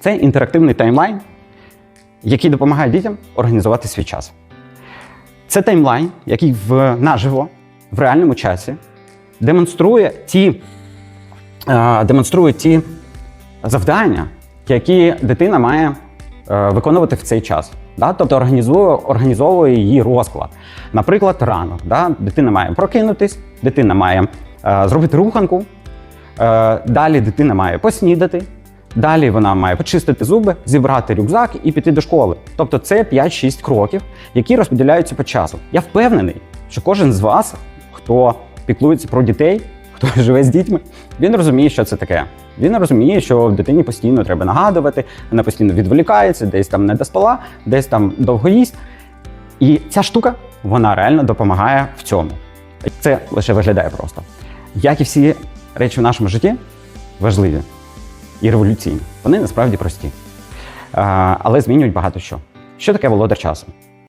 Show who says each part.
Speaker 1: Це інтерактивний таймлайн, який допомагає дітям організувати свій час. Це таймлайн, який в наживо, в реальному часі демонструє ті, е, демонструє ті завдання, які дитина має е, виконувати в цей час. Да? Тобто організує, організовує її розклад. Наприклад, ранок. Да? Дитина має прокинутись, дитина має е, зробити руханку, е, далі дитина має поснідати, далі вона має почистити зуби, зібрати рюкзак і піти до школи. Тобто це 5-6 кроків, які розподіляються по часу. Я впевнений, що кожен з вас, хто піклується про дітей, хто живе з дітьми, він розуміє, що це таке. Він розуміє, що дитині постійно треба нагадувати, вона постійно відволікається, десь там не доспала, десь там довго їсть. І ця штука вона реально допомагає в цьому. Це лише виглядає просто. Як і всі речі в нашому житті, важливі і революційні. Вони насправді прості. Але змінюють багато що. Що таке володар часу?